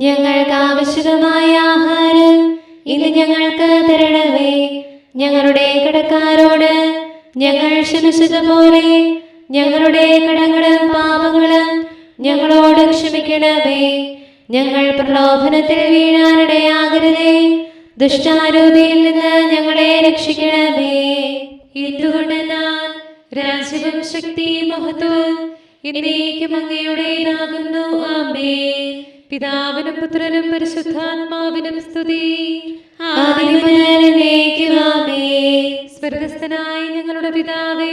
ഞങ്ങൾക്ക് ആവശ്യമായ ആഹാരം ഇത് ഞങ്ങൾക്ക് തരണമേ. ഞങ്ങളുടെ കടക്കാരോട് ഞങ്ങൾ ക്ഷമിച്ചത് പോലെ ഞങ്ങളുടെ കടങ്ങളും പാപങ്ങളും ഞങ്ങളോട് ക്ഷമിക്കണമേ. ഞങ്ങൾ പ്രലോഭനത്തിൽ വീഴാനിടയാകരുതേ ദുഷ്ടാരൂപിയിൽ നിന്ന് ഞങ്ങളെ രക്ഷിക്കണമേ. എന്തുകൊണ്ടെന്നാൽ രാജ്യവും ശക്തി മഹത്വം എന്നേക്കും അങ്ങയുടേതാകുന്നു. ആമേ പിതാവിനും പുത്രനും പരിശുദ്ധാത്മാവിനും സ്തുതി. സ്വർഗസ്ഥനായി ഞങ്ങളുടെ പിതാവേ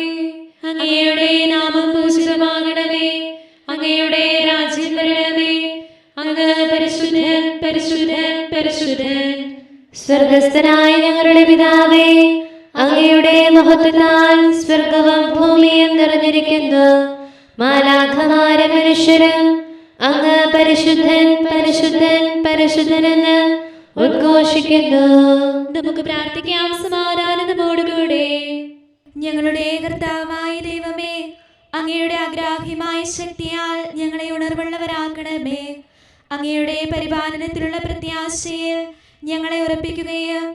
അങ്ങയുടെ നാമം പൂജിതമാകണമേ. അങ്ങയുടെ രാജ്യം വരണമേ. അങ്ങ് പരിശുദ്ധൻ പരിശുദ്ധൻ പരിശുദ്ധൻ. സ്വർഗസ്ഥനായ ഞങ്ങളുടെ പിതാവേ അങ്ങയുടെ മഹത്വത്താൽ സ്വർഗവും ഭൂമിയും നിറഞ്ഞിരിക്കുന്നു. മാലാഖമാര മനുഷ്യരും അങ്ങ് പരിശുദ്ധൻ പരിശുദ്ധൻ പരിശുദ്ധനെന്ന് ഉദ്ഘോഷിക്കുന്നു. നമുക്ക് പ്രാർത്ഥിക്കാം. സമാധാനതോടുകൂടെ ഞങ്ങളുടെ കർത്താവായ ദൈവമേ അങ്ങയുടെ അഗ്രാഹ്യമായ ശക്തിയാൽ ഞങ്ങളെ ഉണർവുള്ളവരാക്കണമേ. അങ്ങയുടെ പരിപാലനത്തിലുള്ള പ്രത്യാശയിൽ ഞങ്ങളെ ഉറപ്പിക്കുകയും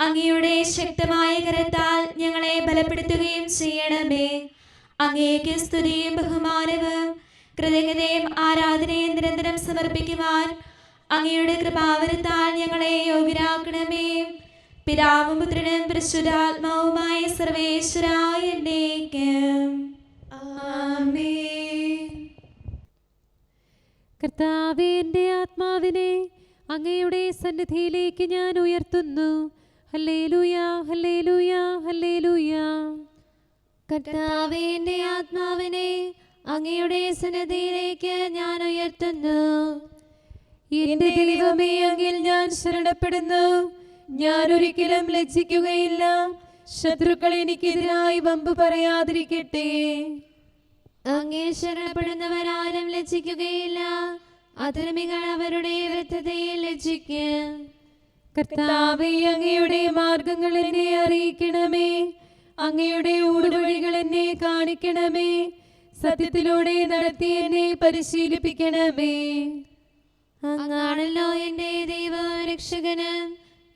അങ്ങയുടെ ശക്തമായ കരത്താൽ ഞങ്ങളെ ബലപ്പെടുത്തുകയും ചെയ്യണമേ. അങ്ങേക്ക് സ്തുതിയും ബഹുമാനവും കൃതജ്ഞതയും ആരാധനയും നിരന്തരം സമർപ്പിക്കുവാൻ അങ്ങയുടെ കൃപാവരത്താൽ ഞങ്ങളെ യോഗ്യരാക്കണമേ. പിതാവും പുത്രനും പരിശുദ്ധാത്മാവുമായ സർവേശ്വരായ എന്റെ ആത്മാവിനെ അങ്ങയുടെ സന്നിധിയിലേക്ക് ഞാൻ ഉയർത്തുന്നു. Hallelujah hallelujah hallelujah. കർത്താവേ എന്റെ ആത്മാവിനെ അങ്ങയുടെ സന്നദ്ധിയിലേക്ക് ഞാൻ ഉയർത്തുന്നു. എന്റെ ദൈവമേ അങ്ങിൽ ഞാൻ ശരണപ്പെടുന്നു. ഞാൻ ഒരിക്കലും ലജ്ജിക്കുകയില്ല. ശത്രുക്കൾ എനിക്കെതിരായി വമ്പ് പറയാതിരിക്കട്ടെ. അങ്ങേ ശരണപ്പെടുന്നവരാരും ലജ്ജിക്കുകയില്ല. അധർമ്മികൾ അവരുടെ വൃദ്ധതയിൽ ലജ്ജിക്കും. കർത്താവേ അങ്ങയുടെ മാർഗങ്ങൾ എന്നെ അറിയിക്കണമേ. അങ്ങയുടെ ഊടുവഴികൾ എന്നെ കാണിക്കണമേ. സത്യത്തിലൂടെ നടത്തി എന്നെ പരിശീലിപ്പിക്കണമേ. അങ്ങാണല്ലോ എന്റെ ദൈവ രക്ഷകന്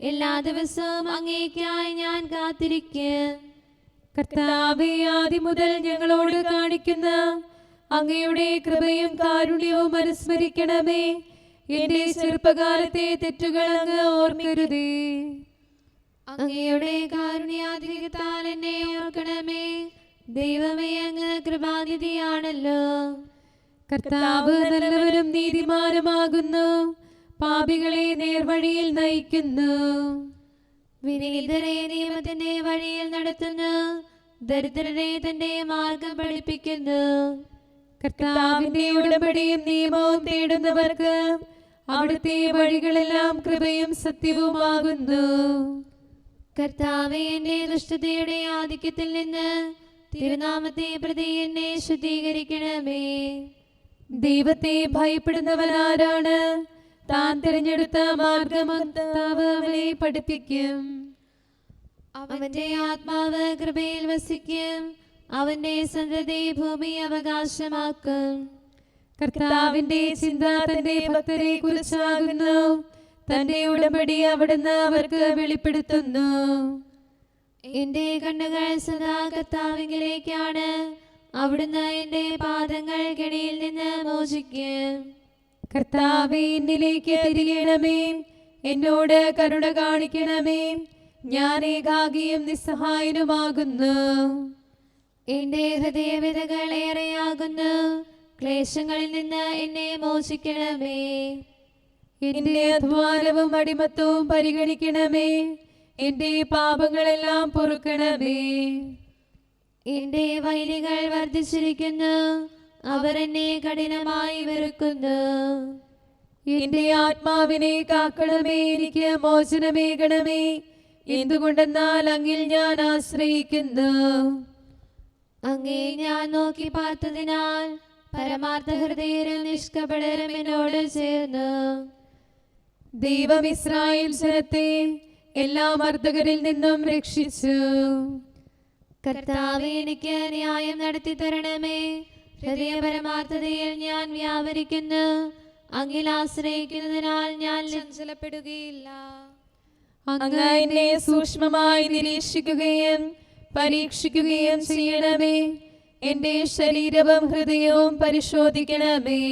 എല്ലാ ദിവസവും അങ്ങേക്കായി ഞാൻ കാത്തിരിക്കും. ആദ്യം മുതൽ ഞങ്ങളോട് കാണിക്കുന്ന അങ്ങയുടെ കൃപയും കാരുണ്യവും അനുസ്മരിക്കണമേ. എന്റെ ചെറുപ്പകാലത്തെ തെറ്റുകൾ അങ്ങ് ഓർമ്മരുതേ അങ്ങയുടെ കാരുണ്യാധികത്താൽ എന്നെ ഓർക്കണമേ. ദൈവമേ അങ്ങ് കൃപാനിധിയാണല്ലോ. കർത്താവ് നല്ലവരും നീതിമാനുമാകുന്നു. പാപികളെ നേർവഴിയിൽ നയിക്കുന്നു. വിനീതരെ നിയമത്തിന്റെ വഴിയിൽ നടത്തുന്നു. ദരിദ്രരെ തന്റെ മാർഗം പഠിപ്പിക്കുന്നു. കർത്താവിന്റെ ഉടമ്പടിയും നിയമവും തേടുന്നവർക്ക് അവിടുത്തെ വഴികളെല്ലാം കൃപയും സത്യവുമാകുന്നു. കർത്താവെ എന്റെ ദുഷ്ടതയുടെ ആധിക്യത്തിൽ നിന്ന് തിരുനാമത്തെ പ്രതി എന്നെ ശുദ്ധീകരിക്കണമേ. ദൈവത്തെ ഭയപ്പെടുന്നവനാരാണ് താൻ തിരഞ്ഞെടുത്ത മാർഗം കർത്താവ് അവനെ പഠിപ്പിക്കും. അവന്റെ ആത്മാവ് കൃപയിൽ വസിക്കും. അവന്റെ സന്തതി ഭൂമി അവകാശമാക്കും. കർത്താവിന്റെ ചിന്ത തന്റെ ഭക്തരെ കുറിച്ചാകുന്നു. തന്റെ ഉടമ്പടി അവിടുന്ന് അവർക്ക് വെളിപ്പെടുത്തുന്നു. എന്റെ കണ്ണുകൾ സദാ കർത്താവിങ്കിലേക്കാണ്. അവിടുന്ന് എന്റെ പാദങ്ങൾ കെണിയിൽ നിന്ന് മോചിക്കും. കർത്താവേ തിരിയണമേ എന്നോട് കരുണ കാണിക്കണമേ. ഞാൻ ഏകാഗിയും നിസ്സഹായനുമാകുന്നു. എന്റെ ഹൃദയവിധകൾ ഏറെയാകുന്നു. ക്ലേശങ്ങളിൽ നിന്ന് എന്നെ മോചിക്കണമേ. എന്റെ അധ്വാനവും അടിമത്വവും പരിഗണിക്കണമേ. എന്റെ പാപങ്ങളെല്ലാം പൊറുക്കണമേ. എന്റെ വൈരികൾ വർദ്ധിച്ചിരിക്കുന്നു. അവർ എന്നെ കഠിനമായി വെറുക്കുന്നു. എന്റെ ആത്മാവിനെ കാക്കണമേ. എനിക്ക് മോചനമേകണമേ. എന്തുകൊണ്ടെന്നാൽ അങ്ങിൽ ഞാൻ ആശ്രയിക്കുന്നു. അങ്ങേ ഞാൻ നോക്കി പാർത്തതിനാൽ പരമാർത്ഥ ഹൃദയം നിഷ്കപടരം എന്നോട് ചേർന്നു. ദൈവം ഇസ്രായേൽ ജനത്തെ എല്ലാ മർദ്ദകരിൽ നിന്നും രക്ഷിച്ചു. കർത്താവ് എനിക്ക് ന്യായം നടത്തി തരണമേ. ഹൃദയ പരമാർത്ഥതയിൽ ഞാൻ വ്യാപരിക്കുന്നു. അങ്ങിൽ ആശ്രയിക്കുന്നതിനാൽ ഞാൻ ചഞ്ചലപ്പെടുകയില്ല. അങ്ങ് എന്നെ സൂക്ഷ്മമായി നിരീക്ഷിക്കുകയും പരീക്ഷിക്കുകയും ചെയ്യണമേ. എന്റെ ശരീരവും ഹൃദയവും പരിശോധിക്കണമേ.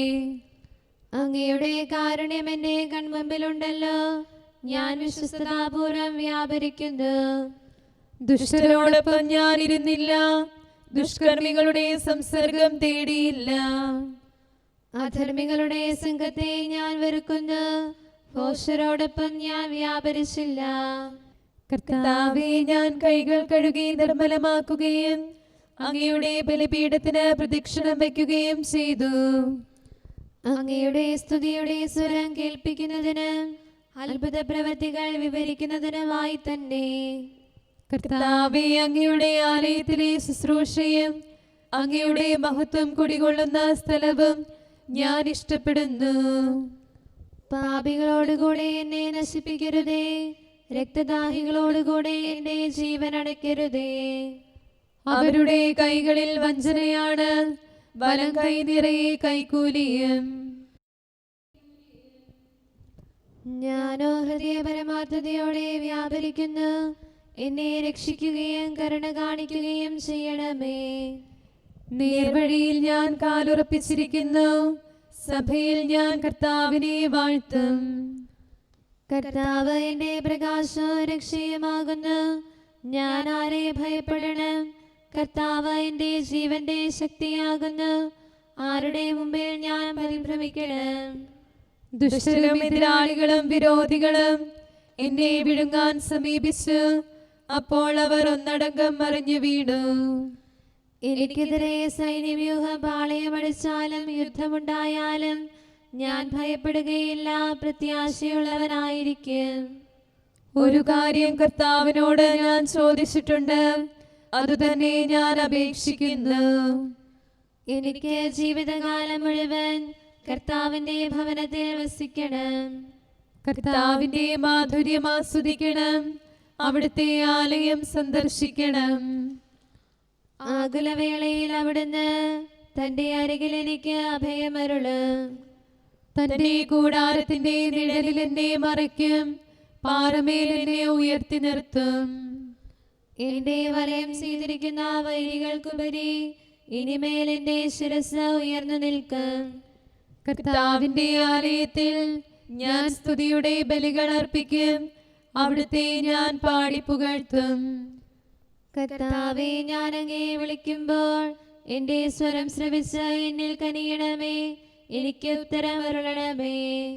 അങ്ങയുടെ കാരുണ്യം എന്റെ കൺമുമ്പിലുണ്ടല്ലോ. ഞാൻ വിശ്വസ്തതാപൂർവം വ്യാപരിക്കുന്നു. ദുഷ്ടരോടൊപ്പം ഞാൻ ഇരുന്നില്ല ദുഷ്കർമ്മികളുടെ സംസർഗം തേടിയില്ല. അധർമ്മികളുടെ സംഘത്തെ ഞാൻ വെറുക്കുന്നു. ഹോഷരോടൊപ്പം ഞാൻ വ്യാപരിച്ചില്ല. കർത്താവേ ഞാൻ കൈകൾ കഴുകി നിർമ്മലമാക്കുകയും അങ്ങയുടെ ബലിപീഠത്തിന് പ്രദക്ഷിണം വയ്ക്കുകയും ചെയ്തു. അങ്ങയുടെ സ്തുതിയുടെ സ്വരം കേൾപ്പിക്കുന്നതിന് അത്ഭുത പ്രവൃത്തികൾ വിവരിക്കുന്നതിനുമായി തന്നെ കർത്താവെ അങ്ങയുടെ ആലയത്തിലെ ശുശ്രൂഷയും അങ്ങയുടെ മഹത്വം കുടികൊള്ളുന്ന സ്ഥലവും ഞാൻ ഇഷ്ടപ്പെടുന്നു. പാപികളോടുകൂടെ എന്നെ നശിപ്പിക്കരുതേ രക്തദാഹികളോടുകൂടെ എന്റെ ജീവൻ അടയ്ക്കരുതേ. അവരുടെ കൈകളിൽ വഞ്ചനയാണ് വലം കൈ നിറയെ കൈക്കൂലിയും. ഞാനോ ഹൃദയ പരമാർത്ഥതയോടെ വ്യാപരിക്കുന്നു. എന്നെ രക്ഷിക്കുകയും കരുണ കാണിക്കുകയും ചെയ്യണമേ. നേർവഴിയിൽ ഞാൻ കാലുറപ്പിച്ചിരിക്കുന്നു. സഭയിൽ ഞാൻ കർത്താവിനെ വാഴ്ത്തും. കർത്താവ് എന്റെ പ്രകാശ രക്ഷയുമാകുന്നു ഞാൻ ആരെ ഭയപ്പെടണം? കർത്താവ് എന്റെ ജീവന്റെ ശക്തിയാകുന്നു. ആരുടെ മുമ്പിൽ ഞാൻ പരിഭ്രമിക്കണം? ദുഷ്ടരും എതിരാളികളും വിരോധികളും എന്നെ വിഴുങ്ങാൻ സമീപിച്ചു. അപ്പോൾ അവർ ഒന്നടങ്കം മറിഞ്ഞു വീണു. എനിക്കെതിരെ സൈന്യവ്യൂഹം പാളയമടിച്ചാലും യുദ്ധമുണ്ടായാലും ഞാൻ ഭയപ്പെടുകയില്ല പ്രത്യാശയുള്ളവനായിരിക്കും. ഒരു കാര്യം കർത്താവിനോട് ഞാൻ ചോദിച്ചിട്ടുണ്ട് അതുതന്നെ ഞാൻ അപേക്ഷിക്കുന്നു. എനിക്ക് ജീവിതകാലം മുഴുവൻ കർത്താവിന്റെ ഭവനത്തിൽ വസിക്കണം. കർത്താവിന്റെ മാധുര്യം ആസ്വദിക്കണം. അവിടുത്തെ ആലയം സന്ദർശിക്കണം. ആകുലവേളയിൽ അവിടുന്ന് തന്റെ അരികിൽ എനിക്ക് അഭയമരുൾ. തന്റെ കൂടാരത്തിന്റെ നിഴലിൽ എന്നെ മറയ്ക്കും. പാറമേൽ എന്നെ ഉയർത്തി നിർത്തും. എന്റെ വലയം ചെയ്തിരിക്കുന്ന വൈരികൾക്കുപരി ഇനിമേൽ എന്റെ ശിരസ് ഉയർന്നു നിൽക്കും. കർത്താവിന്റെ ആലയത്തിൽ ഞാൻ സ്തുതിയുടെ ബലികൾ അർപ്പിക്കും. അവിടുത്തെ ഞാൻ പാടി പുകഴ്ത്തും. കർത്താവെ ഞാൻ അങ്ങേ വിളിക്കുമ്പോൾ എന്റെ സ്വരം ശ്രവിച്ച എന്നിൽ കനിയണമേ. എനിക്ക് ഉത്തരം അരുളണമേ.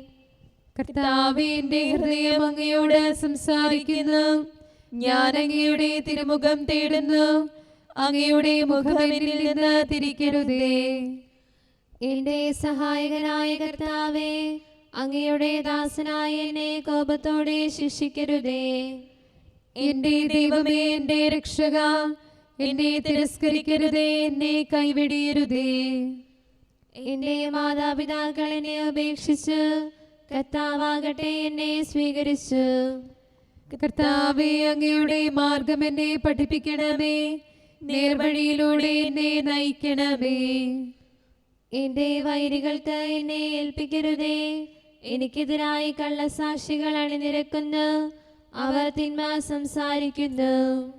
എന്റെ ഹൃദയം അങ്ങയോട് സംസാരിക്കുന്നു. ഞാൻ അങ്ങയുടെ തിരുമുഖം തേടുന്നു. അങ്ങയുടെ മുഖം എന്നിൽ നിന്ന് തിരിക്കരുതേ. എന്റെ സഹായകനായ കർത്താവേ അങ്ങയുടെ ദാസനായ എന്നെ കോപത്തോടെ ശിക്ഷിക്കരുതേ. എന്റെ ദൈവമേ എന്റെ രക്ഷക എന്നെ തിരസ്കരിക്കരുതേ എന്നെ കൈവിടിയരുതേ. എന്റെ മാതാപിതാക്കൾ എന്നെ ഉപേക്ഷിച്ച് കർത്താവാകട്ടെ എന്നെ സ്വീകരിച്ച്. കർത്താവേ അങ്ങയുടെ മാർഗം എന്നെ പഠിപ്പിക്കണമേ നേർവഴിയിലൂടെ എന്നെ നയിക്കണമേ. എന്റെ വൈരികൾക്ക് എന്നെ ഏൽപ്പിക്കരുതേ. എനിക്കെതിരായി കള്ളസാക്ഷികൾ അണിനിരക്കുന്നു അവർ തിന്മ സംസാരിക്കുന്നു.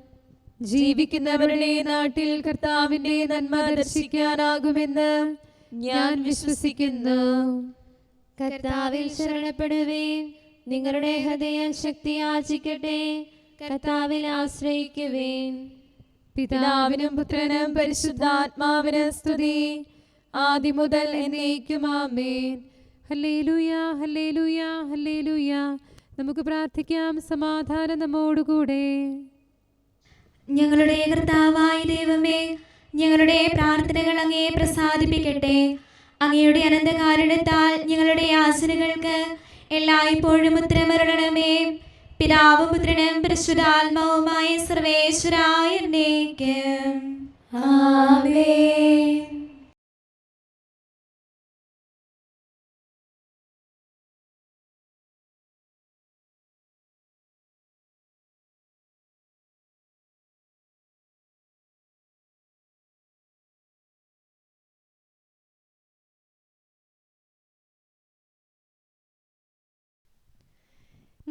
ജീവിക്കുന്നവരുടെ നാട്ടിൽ കർത്താവിന്റെ നന്മ ദർശിക്കാനാകുമെന്ന് ഞാൻ വിശ്വസിക്കുന്നു. കർത്താവിൽ ശരണപ്പെടുവേ. നിങ്ങളുടെ ഹൃദയം ശക്തി ആചിക്കട്ടെ കർത്താവിൽ ആശ്രയിക്കുവേൻ. പിതാവിനും പുത്രനും പരിശുദ്ധാത്മാവിനും സ്തുതി. ആദ്യം മുതൽ എന്നേക്കും ആമേൻ. Hallelujah hallelujah hallelujah. നമുക്ക് പ്രാർത്ഥിക്കാം സമാധാനം നമ്മോടുകൂടെ. ഞങ്ങളുടെ കർത്താവായ ദൈവമേ ഞങ്ങളുടെ പ്രാർത്ഥനകൾ അങ്ങേ പ്രസാദിപ്പിക്കട്ടെ. അങ്ങയുടെ അനന്തകാരുണ്യത്താൽ ഞങ്ങളുടെ യാചനകൾക്ക് എല്ലായ്പ്പോഴും ഉത്തരമരുളണമേ പിതാവ് പുത്രനും പരിശുദ്ധാത്മാവുമായ സർവേശ്വരായ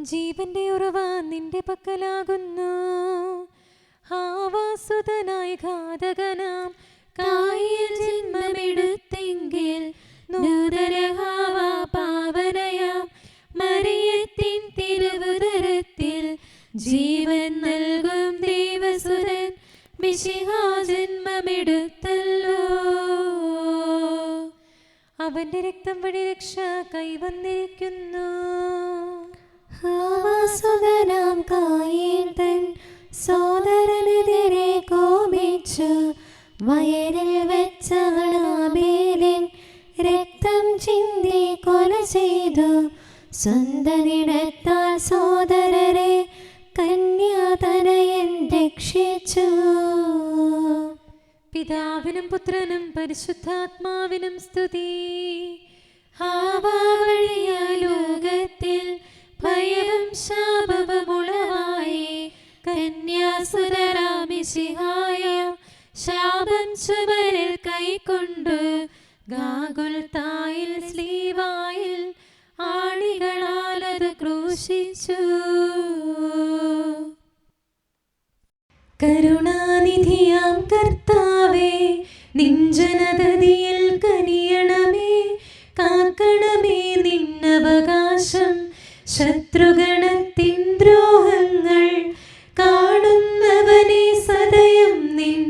ജീവന്റെ ഉറവ നിന്റെ പക്കലാകുന്നു. ആവാസുതനായി ഘാതകനാം കായിൽ ജന്മമെടുത്തെങ്കിൽ നൂതനഹാവ പാവനയാം. മറിയത്തിൻ തിരുവുതരത്തിൽ ജീവൻ നൽകും ദേവസുരൻ മിശിഹാ ജന്മമെടുത്തല്ലോ. അവന്റെ രക്തം വഴി രക്ഷ കൈവന്നിരിക്കുന്നു. ഹാവാസുതനാം കായേൻ തൻ സോദരനെതിരെ കോപിച്ചു. വയലിൽ വെച്ചവളാബേലിൻ രക്തം ചിന്തി കൊല ചെയ്തു. സ്വന്തനിടത്താൽ സോദരരെ കന്യാതനയൻ രക്ഷിച്ചു. പിതാവിനും പുത്രനും പരിശുദ്ധാത്മാവിനും സ്തുതി. ആവാ വഴിയ ലോകത്തിൽ ഭയവും ശാപവുമുളവായി കന്യാസുതരാമിശിഹായ ശാപം ചുവരിൽ കൈക്കൊണ്ടു ഗാഗുൽ തായിൽ സ്ലീവായിൽ ആണികളാൽ അത് ക്രൂശിച്ചു. കരുണാനിധിയാം കർത്താവേ നിഞ്ചനതതിയിൽ കനിയണമേ. കാക്കണമേ നിന്നവകാശം ശത്രുഗണത്തിൻ ദ്രോഹങ്ങൾ കാണുന്നവനെ സദയം നിൻ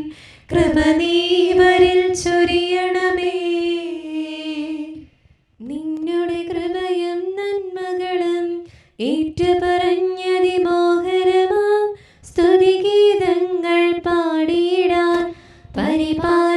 കൃപ നീവരിൽ ചൊരിയണമേ. നിന്നുടെ കൃപയും നന്മകളും ഏറ്റുപറഞ്ഞതി മോഹരമാം സ്തുതിഗീതങ്ങൾ പാടിയിടാൻ പരിപാലനമാം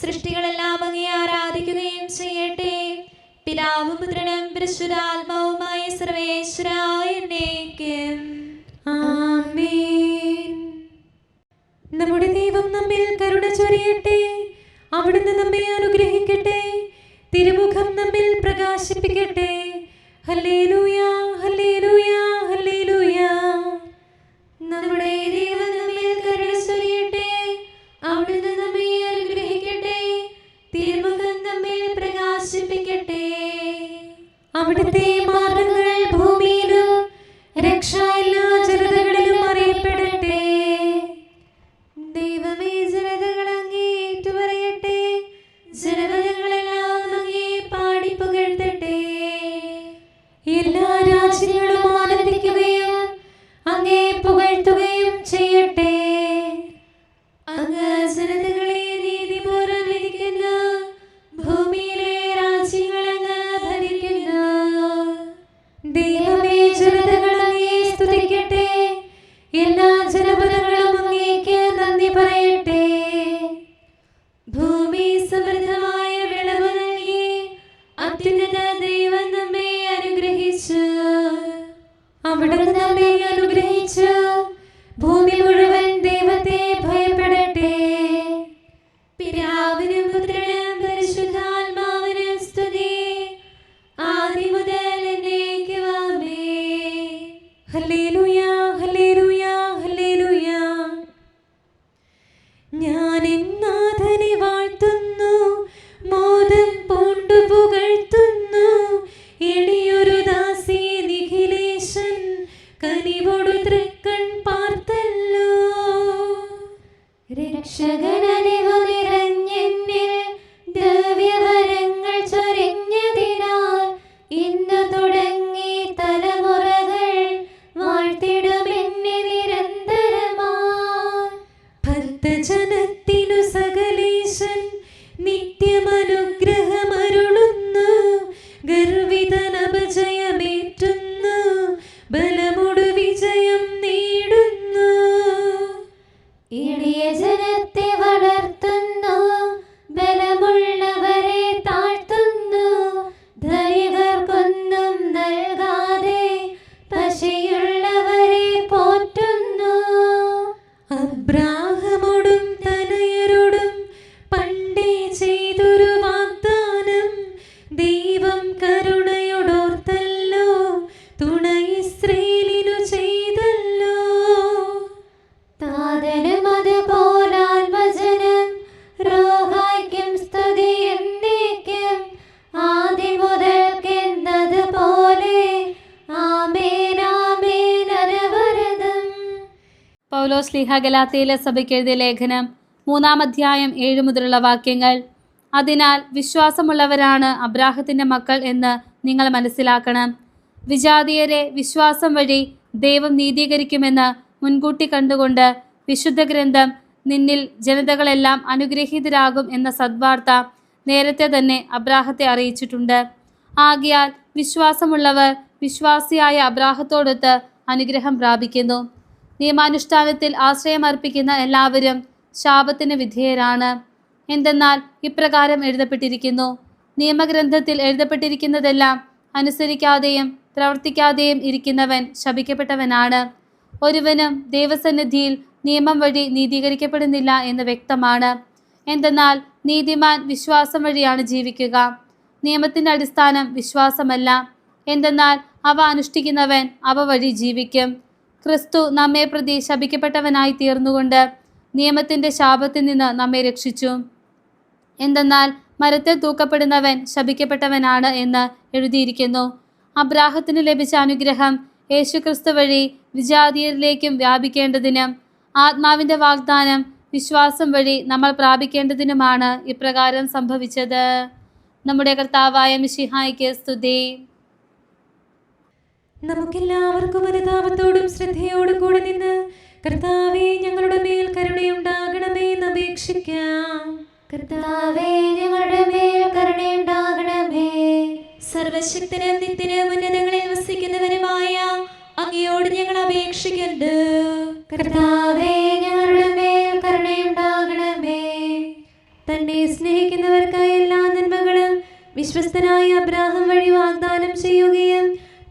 സൃഷ്ടികളെല്ലാം അങ്ങയെ ആരാധിക്കുകയും ചെയ്യട്ടെ. പിതാവും പുത്രനും പരിശുദ്ധാത്മാവുമായ നമ്മുടെ ദൈവം നമ്മിൽ കരുണ ചൊരിയട്ടെ. അവിടുന്ന് നമ്മെ അനുഗ്രഹിക്കട്ടെ. തിരുമുഖം നമ്മിൽ പ്രകാശിപ്പിക്കട്ടെ. Hallelujah hallelujah hallelujah. നമ്മുടെ അവിടുത്തെ ഭക്തജനത്തിനു പൗലോസ് ലിഹ ഗലാത്തിയിലെ സഭയ്ക്ക് എഴുതിയ ലേഖനം മൂന്നാം അധ്യായം ഏഴ് മുതലുള്ള വാക്യങ്ങൾ. അതിനാൽ വിശ്വാസമുള്ളവരാണ് അബ്രാഹത്തിന്റെ മക്കൾ എന്ന് നിങ്ങൾ മനസ്സിലാക്കണം. വിജാതീയരെ വിശ്വാസം വഴി ദൈവം നീതീകരിക്കുമെന്ന് മുൻകൂട്ടി കണ്ടുകൊണ്ട് വിശുദ്ധ ഗ്രന്ഥം നിന്നിൽ ജനതകളെല്ലാം അനുഗ്രഹീതരാകും എന്ന സദ്വാർത്ത നേരത്തെ തന്നെ അബ്രാഹത്തെ അറിയിച്ചിട്ടുണ്ട്. ആകിയാൽ വിശ്വാസമുള്ളവർ വിശ്വാസിയായ അബ്രാഹത്തോടൊത്ത് അനുഗ്രഹം പ്രാപിക്കുന്നു. നിയമാനുഷ്ഠാനത്തിൽ ആശ്രയമർപ്പിക്കുന്ന എല്ലാവരും ശാപത്തിന് വിധേയരാണ്. എന്തെന്നാൽ ഇപ്രകാരം എഴുതപ്പെട്ടിരിക്കുന്നു. നിയമഗ്രന്ഥത്തിൽ എഴുതപ്പെട്ടിരിക്കുന്നതെല്ലാം അനുസരിക്കാതെയും പ്രവർത്തിക്കാതെയും ഇരിക്കുന്നവൻ ശപിക്കപ്പെട്ടവനാണ്. ഒരുവനും ദൈവസന്നിധിയിൽ നിയമം വഴി നീതീകരിക്കപ്പെടുന്നില്ല എന്ന് വ്യക്തമാണ്. എന്തെന്നാൽ നീതിമാൻ വിശ്വാസം വഴിയാണ് ജീവിക്കുക. നിയമത്തിന്റെ അടിസ്ഥാനം വിശ്വാസമല്ല. എന്തെന്നാൽ അവ അനുഷ്ഠിക്കുന്നവൻ അവ വഴി ജീവിക്കും. ക്രിസ്തു നമ്മെ പ്രതി ശപിക്കപ്പെട്ടവനായി തീർന്നുകൊണ്ട് നിയമത്തിന്റെ ശാപത്തിൽ നിന്ന് നമ്മെ രക്ഷിച്ചു. എന്തെന്നാൽ മരത്തിൽ തൂക്കപ്പെടുന്നവൻ ശപിക്കപ്പെട്ടവനാണ് എന്ന് എഴുതിയിരിക്കുന്നു. അബ്രാഹത്തിന് ലഭിച്ച അനുഗ്രഹം യേശുക്രിസ്തു വഴി വിജാതീയരിലേക്കും വ്യാപിക്കേണ്ടതിന് ആത്മാവിന്റെ വാഗ്ദാനം വിശ്വാസം വഴി നമ്മൾ പ്രാപിക്കേണ്ടതിനുമാണ് ഇപ്രകാരം സംഭവിച്ചത്. നമ്മുടെ കർത്താവായ മിഷിഹായ്ക്ക് സ്തുതി. നമുക്കെല്ലാവർക്കും അനുതാപത്തോടും ശ്രദ്ധയോടും കൂടെ നിന്ന് കർത്താവെ ഞങ്ങളുടെ മേൽ കരുണയുണ്ടാകണമേ എന്ന് അപേക്ഷിക്കാം. കർത്താവേ ഞങ്ങളുടെ മേൽ കരുണയുണ്ടാകണമേ. സർവശക്തനും നിത്യനും ഉന്നതങ്ങളിൽ വസിക്കുന്നവനുമായ അങ്ങയോട് ഞങ്ങൾ അപേക്ഷിക്കുന്നു കർത്താവേ ഞങ്ങളുടെ മേൽ കരുണയുണ്ടാകണമേ. തന്നെ സ്നേഹിക്കുന്നവർക്കായി എല്ലാ നന്മകളും വിശ്വസ്തനായ അബ്രാഹം വഴി വാഗ്ദാനം ചെയ്യുകയും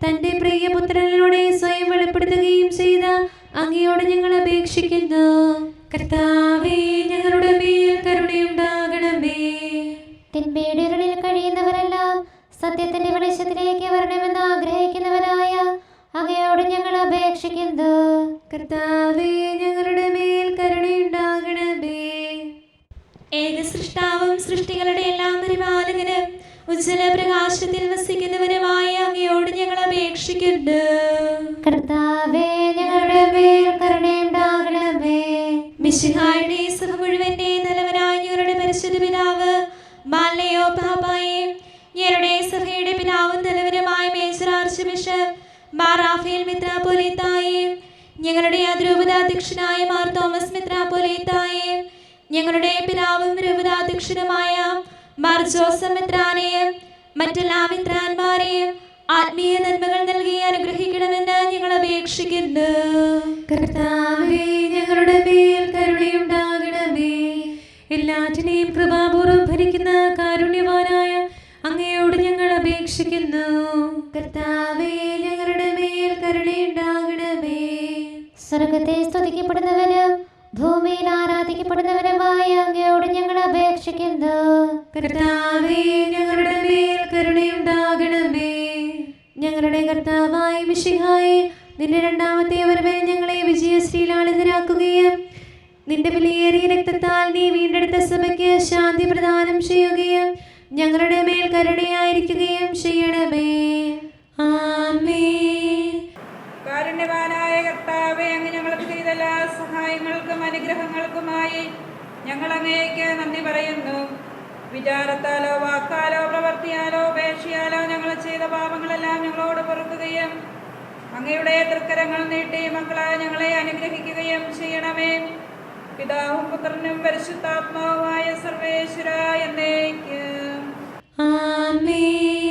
തന്റെ പ്രിയപുത്രനിലൂടെ സ്വയം വെളിപ്പെടുത്തുകയും ചെയ്ത അങ്ങയോട് ഞങ്ങൾ അപേക്ഷിക്കുന്നു. കർത്താവേ ഞങ്ങളുടെ മേൽ കരുണയുണ്ടാകണമേ. തിന്മയുടെ കഴിയുന്നവരെല്ലാം സത്യത്തിന്റെ വെളിച്ചത്തിലേക്ക് വരണമെന്ന് ആഗ്രഹിക്കുന്നവരായ അങ്ങയോട് ഞങ്ങൾ അപേക്ഷിക്കുന്നു. കർത്താവേ ഞങ്ങളുടെ മേൽ കരുണയുണ്ടാകണമേ. ഏക സൃഷ്ടാവും സൃഷ്ടികളുടെ എല്ലാം പരിപാലകനും ഉജ്ജ്വല പ്രകാശത്തിൽ വസിക്കുന്നവനുമായ അങ്ങയോട് ഞങ്ങൾ അപേക്ഷിക്കുന്നു കർത്താവേ ഞങ്ങളുടെ മേൽ കരുണയുണ്ടാകണമേ. മിശിഹായുടെ സഹ മുഴുവന്റെ നല്ലവനായ ഞങ്ങളുടെ പരിശുദ്ധ പിതാവ് മാലയോ പാപ്പായെ ഞങ്ങളുടെ സഭയുടെ പിതാവും തലവനുമായ major archbishop Mar Rafale ഞങ്ങളുടെ അതിരൂപതാധ്യക്ഷനായ മാർ തോമസ് മിത്രാപോലീത്തായെ ഞങ്ങളുടെ പിതാവും രൂപതാധ്യക്ഷനുമായ മാർ ജോസഫ് മിത്രാനെയും മറ്റെല്ലാ മിത്രാന്മാരെയും ആത്മീയ നന്മകൾ നൽകി അനുഗ്രഹിക്കണമെന്ന് ഞങ്ങൾ അപേക്ഷിക്കുന്നു. കർത്താവേ ഞങ്ങളുടെ മേൽ കരുണയുണ്ടാകണമേ. എല്ലാറ്റിനെയും കൃപാപൂർവം ഭരിക്കുന്ന കാരുണ്യവാനായ അങ്ങയോട് ഞങ്ങൾ അപേക്ഷിക്കുന്നു. കർത്താവേ ഞങ്ങളുടെ മേൽ കരുണയുണ്ടാകണമേ. സ്വർഗത്തെ സ്തുതിക്കപ്പെടുന്നവനും ഭൂമിയിൽ ആരാധിക്കപ്പെടുന്നവനുമായ അങ്ങയോട് ഞങ്ങൾ അപേക്ഷിക്കുന്നു. ഞങ്ങളുടെ മേൽ കരുണയുണ്ടാകണമേ. ഞങ്ങളുടെ കർത്താവായ മിശിഹായി നിന്റെ രണ്ടാമത്തെ വരവേ ഞങ്ങളെ വിജയശ്രീലാളിതരാക്കുകയും നിന്റെ വിലയേറിയ രക്തത്താൽ നീ വീണ്ടെടുത്ത സഭയ്ക്ക് ശാന്തി പ്രദാനം ചെയ്യുകയും ഞങ്ങളുടെ മേൽ കരുണയായിരിക്കുകയും ചെയ്യണമേ. ആമേൻ. കാരുണ്യവാനായ കർത്താവെ അങ്ങ് ഞങ്ങൾക്ക് ചെയ്ത എല്ലാ സഹായങ്ങൾക്കും അനുഗ്രഹങ്ങൾക്കുമായി ഞങ്ങൾ അങ്ങേക്ക് നന്ദി പറയുന്നു. വിചാരത്താലോ വാക്കാലോ പ്രവർത്തിയാലോ ഉപേക്ഷയാലോ ഞങ്ങൾ ചെയ്ത പാപങ്ങളെല്ലാം ഞങ്ങളോട് പൊറുക്കുകയും അങ്ങയുടെ തൃക്കരങ്ങൾ നീട്ടി മക്കളായ ഞങ്ങളെ അനുഗ്രഹിക്കുകയും ചെയ്യണമേ. പിതാവും പുത്രനും പരിശുദ്ധാത്മാവുമായ സർവേശ്വര എന്നേക്ക്. ആമേൻ.